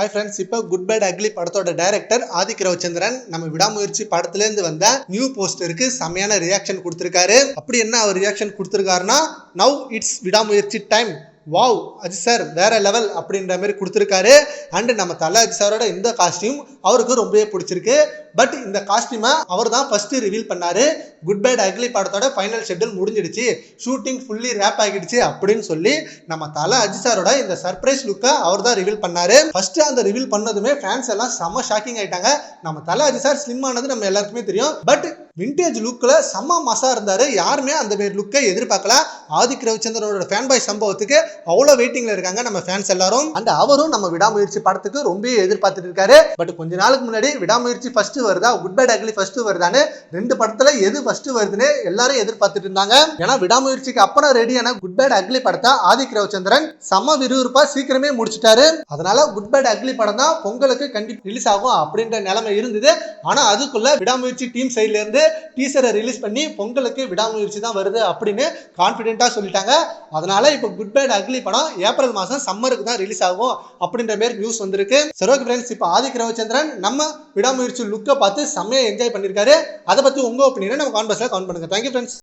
Hi friends இப்போ good bad ugly படத்தோட director Adhik Ravichandran நம்ம விடாமுயற்சி படத்துலேருந்து வந்த நியூ போஸ்டருக்கு செமையான ரியாக்ஷன் கொடுத்துருக்காரு. அப்படி என்ன அவர் reaction கொடுத்துருக்காருன்னா now it's Vidaamuyarchi time wow Aji sir வேற லெவல் அப்படின்ற மாதிரி கொடுத்துருக்காரு. அண்டு நம்ம தலை அஜி சாரோட இந்த காஸ்டியூம் அவருக்கு ரொம்பவே பிடிச்சிருக்கு. பட் இந்த காஸ்டியூமை அவர் தான் ஃபஸ்ட்டு ரிவீல் பண்ணாரு. குட் பேட் அக்லி படத்தோட ஃபைனல் ஷெட்யூல் முடிஞ்சிடுச்சு. ஷூட்டிங் ஃபுல்லி ரேப் ஆகிடுச்சு அப்படின்னு சொல்லி நம்ம தலை அஜி சாரோட இந்த சர்ப்ரைஸ் லுக்கை அவர் தான் ரிவீல் பண்ணாரு. ஃபர்ஸ்ட் அந்த ரிவீல் பண்ணதுமே ஃபேன்ஸ் எல்லாம் செம்ம ஷாக்கிங் ஆயிட்டாங்க. நம்ம தலை அஜி சார் ஸ்லிம் ஆனது நம்ம எல்லாருக்குமே தெரியும். பட் விண்டேஜ் லுக்கில் செம்ம மசா இருந்தார். யாருமே அந்த மாரி லுக்கை எதிர்பார்க்கல. ஆதிக் ரவிச்சந்திரனோட ஃபேன் பாய் சம்பவத்துக்கு அவ்வளோ வெயிட்டிங்கில் இருக்காங்க நம்ம ஃபேன்ஸ் எல்லாரும். அண்ட் அவரும் நம்ம விடாமுயற்சி படத்துக்கு ரொம்ப எதிர்பார்த்துட்டு இருக்காரு. பட் கொஞ்ச நாளுக்கு முன்னாடி விடாமுயற்சி ஃபர்ஸ்ட் வருதா குட் பேட் அக்லி ஃபர்ஸ்ட் வருதான்னு ரெண்டு படத்தில் எது ஃபர்ஸ்ட் வருதுன்னு எல்லாரும் எதிர்பார்த்துட்டு இருந்தாங்க. ஏன்னா விடாமுயற்சிக்கு அப்புறம் ரெடியான குட் பேட் அக்லி படத்தை ஆதிக் ரவிச்சந்திரன் செம்ம விறுவிறுப்பாக சீக்கிரமே முடிச்சிட்டாரு. அதனால குட் பேட் அக்லி படம் தான் பொங்கலுக்கு கண்டிப்பாக ரிலீஸ் ஆகும் அப்படின்ற நிலைமை இருந்தது. ஆனால் அதுக்குள்ள விடாமுயற்சி டீம் சைட்லேருந்து டீசரை ரிலீஸ் பண்ணி பொங்கலுக்கு விடாமுயற்சி தான் வருது அப்படின்னு கான்ஃபிடென்ட்டாக சொல்லிட்டாங்க. அதனால இப்போ குட் பேட் அக்லி படம் ஏப்ரல் மாசம் சம்மருக்கு தான் ரிலீஸ் ஆகும் அப்படின்ற மாதிரி நியூஸ் வந்திருக்கு. சரி ஓகே ஃப்ரெண்ட்ஸ் இப்போ ஆதிக் ரவிச்சந்திரன் நம்ம விடாமுயற்சி லுக்கை பார்த்து செம்மையா என்ஜாய் பண்ணியிருக்காரு அதை பத்தி உங்க ஒப்பீனியனை நம்ம கான்பர்ஸில் கவுண்ட் பண்ணுங்க. Thank you friends